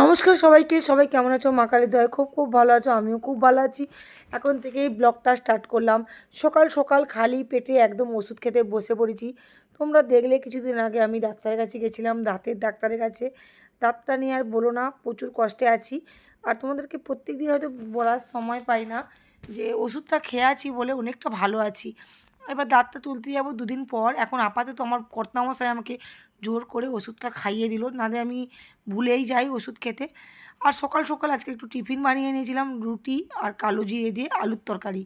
নমস্কার সবাইকে, সবাই কেমন আছো? মা কালী দয় খুব খুব ভালো আছো, আমিও খুব ভালো আছি। এখন থেকেই ব্লগটা স্টার্ট করলাম। সকাল সকাল খালি পেটে একদম ওষুধ খেতে বসে পড়েছি। তোমরা দেখলে কিছুদিন আগে আমি ডাক্তারের কাছে গেছিলাম, দাঁতের ডাক্তারের কাছে। দাঁতটা নিয়ে আর বলো না, প্রচুর কষ্টে আছি। আর তোমাদেরকে প্রত্যেক দিন হয়তো বলার সময় পাই না যে ওষুধটা খেয়ে আছি বলে অনেকটা ভালো আছি। এবার দাঁতটা তুলতে যাব দুদিন পর। এখন আপাতত আমার কর্তামশাই আমাকে জোর করে ওষুধটা খাইয়ে দিল নাহলে আমি ভুলেই যাই ওষুধ খেতে। আর সকাল সকাল আজকে একটু টিফিন বানিয়ে নিয়েছিলাম রুটি আর কালো জিরে দিয়ে আলুর তরকারি।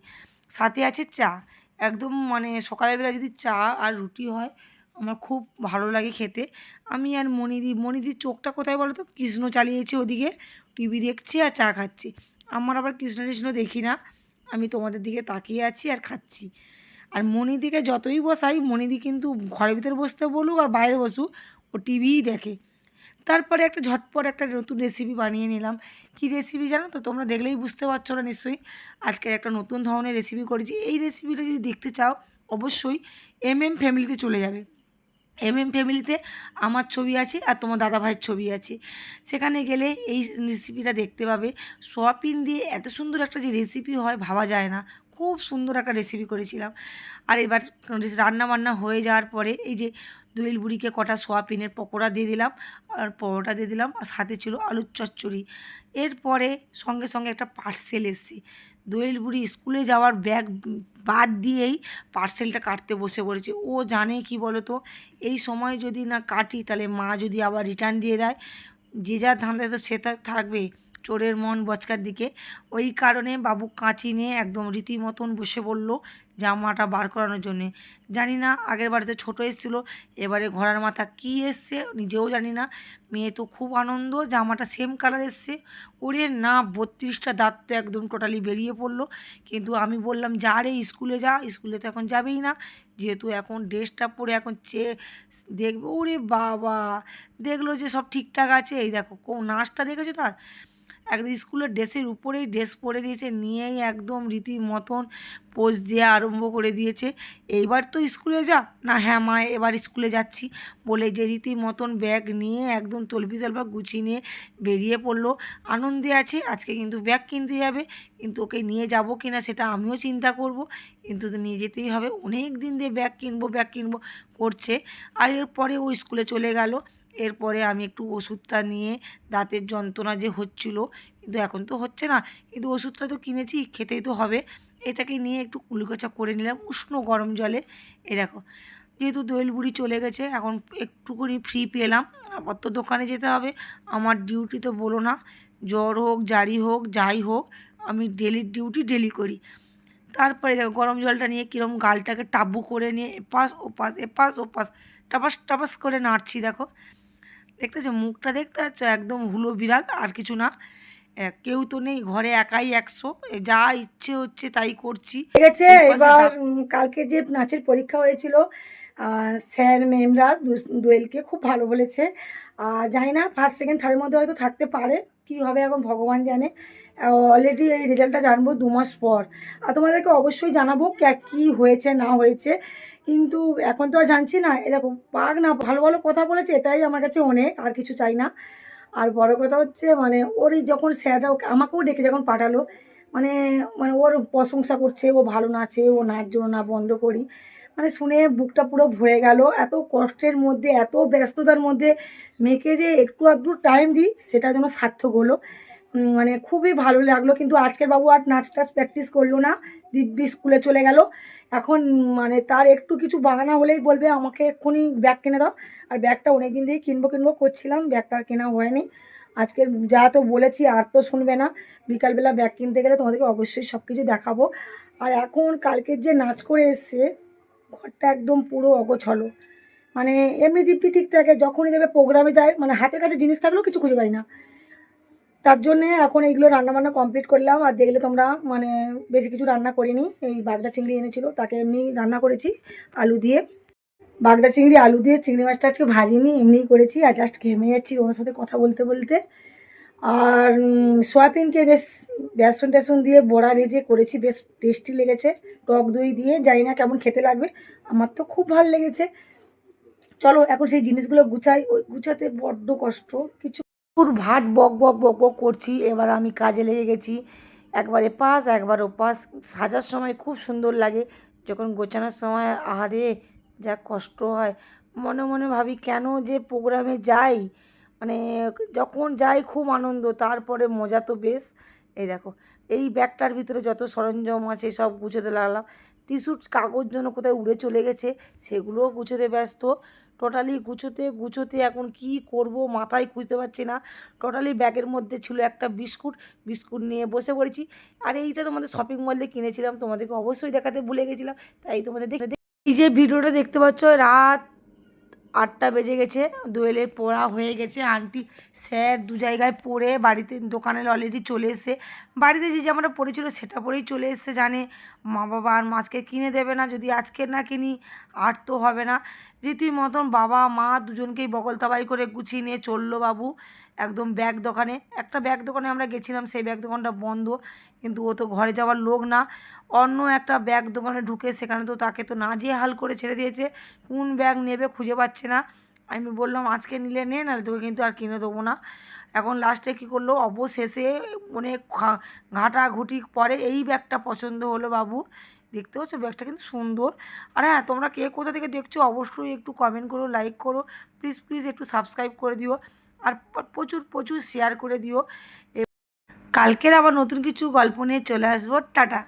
সাথে আছে চা। একদম মানে সকালের বেলা যদি চা আর রুটি হয়, আমার খুব ভালো লাগে খেতে। আমি আর মনিদি, মনিদির চোখটা কোথায় বলো তো কৃষ্ণ চালিয়েছে ওদিকে। টিভি দেখছি আর চা খাচ্ছি। আমার আবার কৃষ্ণ কৃষ্ণ দেখি না। আমি তোমাদের দিকে তাকিয়ে আছি আর খাচ্ছি। আর মনিদিকে যতই বসাই, মনিদি কিন্তু ঘরের ভিতরে বসতে বলুক আর বাইরে বসুক, ও টিভিই দেখে। তারপরে একটা ঝটপট একটা নতুন রেসিপি বানিয়ে নিলাম। কী রেসিপি জানো তো? তোমরা দেখলেই বুঝতে পারছ না নিশ্চয়ই। আজকে একটা নতুন ধরনের রেসিপি করেছি। এই রেসিপিটা যদি দেখতে চাও, অবশ্যই এম এম ফ্যামিলিতে চলে যাবে। এম এম ফ্যামিলিতে আমার ছবি আছে আর তোমার দাদা ভাইয়ের ছবি আছে। সেখানে গেলে এই রেসিপিটা দেখতে পাবে। সোয়াবিন দিয়ে এত সুন্দর একটা যে রেসিপি হয়, ভাবা যায় না। খুব সুন্দর একটা রেসিপি করেছিলাম। আর এবার রান্না বান্না হয়ে যাওয়ার পরে এই যে দোয়েল বুড়িকে কটা সোয়াবিনের পকোড়া দিয়ে দিলাম, আর পরোটা দিয়ে দিলাম, আর সাথে ছিল আলুর চচ্চড়ি। এরপরে সঙ্গে সঙ্গে একটা পার্সেল এসেছি। দোয়েল বুড়ি স্কুলে যাওয়ার ব্যাগ বাদ দিয়েই পার্সেলটা কাটতে বসে পড়েছে। ও জানে কি বলো তো এই সময় যদি না কাটি তাহলে মা যদি আবার রিটার্ন দিয়ে দেয়। যে যার ধান্দায় তো সেটা থাকবে। চোরের মন বচকার দিকে। ওই কারণে বাবু কাঁচি নিয়ে একদম রীতিমতন বসে পড়ল জামাটা বার করানোর জন্যে। জানি না, আগের বাড়িতে ছোটো এসেছিল, এবারে ঘোড়ার মাথা কী এসছে নিজেও জানি না। মেয়ে তো খুব আনন্দ, জামাটা সেম কালার এসছে। ওরে না, বত্রিশটা দাঁত তো একদম টোটালি বেরিয়ে পড়ল। কিন্তু আমি বললাম, যা রে, স্কুলে যা, স্কুলে তো এখন যাবেই না। যেহেতু এখন ড্রেসটা পরে এখন চেয়ে দেখবে। ওরে বাবা, দেখল যে সব ঠিকঠাক আছে। এই দেখো কোন নাচটা দেখেছ তার? একদম স্কুলের ড্রেসের উপরেই ড্রেস পরে নিয়েছে, নিয়েই একদম রীতি মতন পোজ দেওয়া আরম্ভ করে দিয়েছে। এইবার তো স্কুলে যা। না হ্যাঁ মা, এবার স্কুলে যাচ্ছি বলে যে রীতি মতন ব্যাগ নিয়ে একদম তলপি তলপা গুছিয়ে নিয়ে বেরিয়ে পড়ল। আনন্দে আছে, আজকে কিন্তু ব্যাগ কিনতে যাবে, কিন্তু ওকে নিয়ে যাব কি না সেটা আমিও চিন্তা করব। কিন্তু তো নিয়ে যেতেই হবে। অনেক দিন দিয়ে ব্যাগ কিনবো ব্যাগ কিনবো করছে। আর এরপরে ও স্কুলে চলে গেল। এরপরে আমি একটু ওষুধটা নিয়ে দাঁতের যন্ত্রণা যে হচ্ছিল, কিন্তু এখন তো হচ্ছে না। কিন্তু ওষুধটা তো কিনেছি, খেতেই তো হবে। এটাকে নিয়ে একটু কুলকোচা করে নিলাম উষ্ণ গরম জলে। এ দেখো, যেহেতু দোয়েল বুড়ি চলে গেছে, এখন একটুখানি ফ্রি পেলাম। আবার তো দোকানে যেতে হবে। আমার ডিউটি তো বলো না, জ্বর হোক, জারি হোক, যাই হোক, আমি ডেলির ডিউটি ডেলি করি। তারপরে দেখো, গরম জলটা নিয়ে কীরকম গালটাকে টাবু করে নিয়ে এপাশ ওপাশ এপাশ ওপাশ, টাপাস টাপাস করে নাড়ছি, দেখো। দেখতেছো মুখটা দেখতে পাচ্ছ একদম হুলো বিড়াল আর কিছু না। কেউ তো নেই ঘরে একাই একশো। যা ইচ্ছে হচ্ছে তাই করছি। ঠিক আছে এবার কালকে যে নাচের পরীক্ষা হয়েছিল আহ, স্যার মেমরা দোয়েলকে খুব ভালো বলেছে। আর জানি না ফার্স্ট সেকেন্ড থার্ডের মধ্যে হয়তো থাকতে পারে। কি হবে এখন ভগবান জানে। অলরেডি এই রেজাল্টটা জানব দু মাস পর। আর তোমাদেরকে অবশ্যই জানাব কে- কি হয়েছে, না হয়েছে। কিন্তু এখন তো আর জানছি না এরকম পাক না, ভালো ভালো কথা বলেছে, এটাই আমার কাছে অনেক, আর কিছু চাই না। আর বড় কথা হচ্ছে মানে ওরই যখন স্যাররা আমাকেও ডেকে যখন পাঠালো মানে মানে ওর প্রশংসা করছে, ও ভালো নাচে, ও নাচ না বন্ধ করি। মানে শুনে বুকটা পুরো ভরে গেল, এত কষ্টের মধ্যে, এত ব্যস্ততার মধ্যে, মেয়েকে যে একটু আধটু টাইম দিই, সেটা যেন সার্থক হলো। মানে খুবই ভালো লাগল। কিন্তু আজকের বাবু আর নাচ টাচ প্র্যাকটিস করল না। দিব্যি স্কুলে চলে গেল। এখন মানে তার একটু কিছু বাগানা হলেই বলবে, আমাকে এক্ষুনি ব্যাগ কিনে দাও। আর ব্যাগটা অনেক দিন দিয়েই কিনবো কিনবো করছিলাম ব্যাগটা আর কেনা হয়নি। আজকে যা তো বলেছি, আর তো শুনবে না। বিকালবেলা ব্যাগ কিনতে গেলে তোমাদেরকে অবশ্যই সব কিছু দেখাবো। আর এখন কালকের যে নাচ করে এসছে, ঘরটা একদম পুরো অগোছলো। মানে এমনি দিব্যি ঠিক থাকে, যখনই দেবে প্রোগ্রামে যায় মানে হাতের কাছে জিনিস থাকলেও কিছু খুঁজে পাই না। তার জন্যে এখন এইগুলো রান্নাবান্না কমপ্লিট করলাম। আর দেখলে তোমরা মানে বেশি কিছু রান্না করিনি। এই বাগদা চিংড়ি এনেছিল, তাকে এমনি রান্না করেছি আলু দিয়ে। বাগদা চিংড়ি, আলু দিয়ে চিংড়ি মাছটা আজকে ভাজিনি, এমনিই করেছি। আর জাস্ট ঘেমে যাচ্ছি ওর সাথে কথা বলতে বলতে। আর সয়াবিনকে বেশ বেসন টেসন দিয়ে বড়া ভেজে করেছি, বেশ টেস্টি লেগেছে। টক দই দিয়ে, জানি না কেমন খেতে লাগবে। আমার তো খুব ভালো লেগেছে। চলো, এখন সেই জিনিসগুলো গুছাই। ওই গুছাতে বড্ড কষ্ট। কিছু পুর ভাট বক বক বক বক করছি। এবার আমি কাজে লেগে গেছি। একবারে পাস একবার ওপাস সাজার সময় খুব সুন্দর লাগে। যখন গোছানোর সময় আহারে যা কষ্ট হয়। মনে মনে ভাবি, কেন যে প্রোগ্রামে যাই? মানে যখন যাই খুব আনন্দ, তারপরে মজা তো বেশ। এই দেখো, এই ব্যাগটার ভিতরে যত সরঞ্জাম আছে সব গুছোতে লাগলাম। টিস্যুর কাগজ জন্য কোথায় উড়ে চলে গেছে, সেগুলোও গুছোতে ব্যস্ত। টোটালি গুছোতে গুছোতে এখন কি করব মাথায় খুঁজতে পারছি না। টোটালি ব্যাগের মধ্যে ছিল একটা বিস্কুট বিস্কুট নিয়ে বসে পড়েছি। আর এইটা তোমাদের শপিং মল দিয়ে কিনেছিলাম, তোমাদেরকে অবশ্যই দেখাতে ভুলে গেছিলাম, তাই তোমাদের দেখে এই যে ভিডিওটা দেখতে পাচ্ছ, রাত আটটা বেজে গেছে, দোয়েলের পড়া হয়ে গেছে। আন্টি, স্যার দু জায়গায় পড়ে বাড়িতে দোকানে অলরেডি চলে এসে বাড়িতে যে যেমনটা পড়েছিল সেটা পরেই চলে এসছে, জানে। মা বাবা আর মাছকে কিনে দেবে না, যদি আজকের না কিনি, আর তো হবে না। রীতির মতন বাবা, মা দুজনকেই বগল তাবাই করে গুছিয়ে নিয়ে চলল বাবু। একদম ব্যাগ দোকানে, একটা ব্যাগ দোকানে আমরা গেছিলাম, সেই ব্যাগ দোকানটা বন্ধ, কিন্তু ও তো ঘরে যাওয়ার লোক না। অন্য একটা ব্যাগ দোকানে ঢুকে সেখানে তো তাকে তো নাজেহাল হাল করে ছেড়ে দিয়েছে, কোন ব্যাগ নেবে খুঁজে পাচ্ছে না। আমি বললাম, আজকে নিলে নে, নাহলে তোকে কিন্তু আর কিনে দেবো না। এখন লাস্টে কী করল? অবশেষে মানে ঘাটাঘুটি পরে এই ব্যাগটা পছন্দ হলো বাবু দেখতে পাচ্ছ, ব্যাগটা কিন্তু সুন্দর। আর হ্যাঁ তোমরা কে কোথা থেকে দেখছ, অবশ্যই একটু কমেন্ট করো লাইক করো। প্লিজ প্লিজ একটু সাবস্ক্রাইব করে দিও। আর প্রচুর প্রচুর শেয়ার করে দিও। কালকের আবার নতুন কিছু গল্প নিয়ে চলে আসব। টাটা।